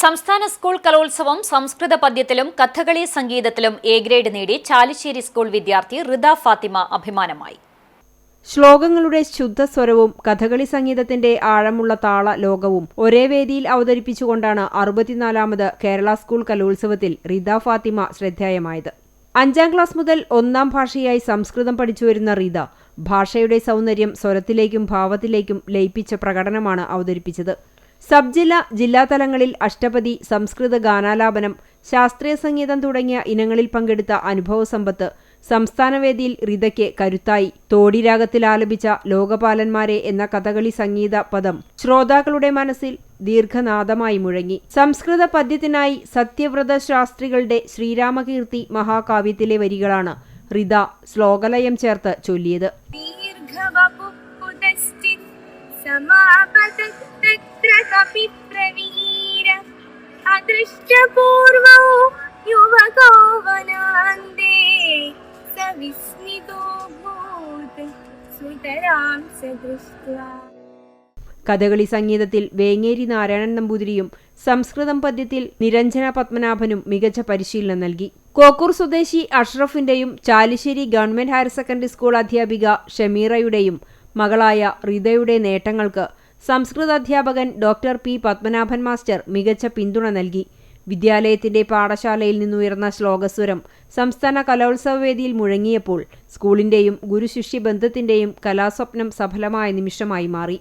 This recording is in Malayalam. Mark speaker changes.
Speaker 1: സംസ്ഥാന സ്കൂൾ കലോത്സവം സംസ്കൃത പദ്യത്തിലും കഥകളി സംഗീതത്തിലും എ ഗ്രേഡ് നേടി ചാലിശ്ശേരി സ്കൂൾ വിദ്യാർത്ഥി റിദ ഫാത്തിമ അഭിമാനമായി.
Speaker 2: ശ്ലോകങ്ങളുടെ ശുദ്ധസ്വരവും കഥകളി സംഗീതത്തിന്റെ ആഴമുള്ള താള ലോകവും ഒരേ വേദിയിൽ അവതരിപ്പിച്ചുകൊണ്ടാണ് അറുപത്തിനാലാമത് കേരള സ്കൂൾ കലോത്സവത്തിൽ റിദ ഫാത്തിമ ശ്രദ്ധേയമായത്. അഞ്ചാം ക്ലാസ് മുതൽ ഒന്നാം ഭാഷയായി സംസ്കൃതം പഠിച്ചുവരുന്ന റിദ ഭാഷയുടെ സൗന്ദര്യം സ്വരത്തിലേക്കും ഭാവത്തിലേക്കും ലയിപ്പിച്ച പ്രകടനമാണ് അവതരിപ്പിച്ചത്. സബ് ജില്ല ജില്ലാതലങ്ങളിൽ അഷ്ടപതി സംസ്കൃത ഗാനാലാപനം ശാസ്ത്രീയ സംഗീതം തുടങ്ങിയ ഇനങ്ങളിൽ പങ്കെടുത്ത അനുഭവ സമ്പത്ത് സംസ്ഥാനവേദിയിൽ റിതയ്ക്ക് കരുത്തായി. തോടിരാഗത്തിൽ ആലപിച്ച ലോകപാലന്മാരെ എന്ന കഥകളി സംഗീത പദം ശ്രോതാക്കളുടെ മനസ്സിൽ ദീർഘനാദമായി മുഴങ്ങി. സംസ്കൃത പദ്യത്തിനായി സത്യവ്രത ശാസ്ത്രികളുടെ ശ്രീരാമകീർത്തി മഹാകാവ്യത്തിലെ വരികളാണ് റിത ശ്ലോകലയം ചേർത്ത് ചൊല്ലിയത്.
Speaker 3: अदृष्टपूर्वौ युवको वनान्ते स विस्मितो भूत् सुतरां स दृष्ट्वा
Speaker 2: കഥകളി സംഗീതത്തിൽ വേങ്ങേരി നാരായണൻ നമ്പൂതിരിയും സംസ്കൃതം പദ്യത്തിൽ നിരഞ്ജന പത്മനാഭനും മികച്ച പരിശീലനം നൽകി കോക്കൂർ സ്വദേശി അഷ്റഫിന്റെയും Chalissery government higher secondary school അധ്യാപിക ഷമീറയുടെയും മകളായ റിതയുടെ നേട്ടങ്ങൾക്ക് സംസ്കൃത അധ്യാപകൻ ഡോക്ടർ പി പത്മനാഭൻ മാസ്റ്റർ മികച്ച പിന്തുണ നൽകി വിദ്യാലയത്തിന്റെ പാഠശാലയിൽ നിന്നുയർന്ന ശ്ലോകസ്വരം സംസ്ഥാന കലോത്സവ വേദിയിൽ മുഴങ്ങിയപ്പോൾ സ്കൂളിന്റെയും ഗുരുശിഷ്യ ബന്ധത്തിന്റെയും കലാസ്വപ്നം സഫലമായ നിമിഷമായി മാറി.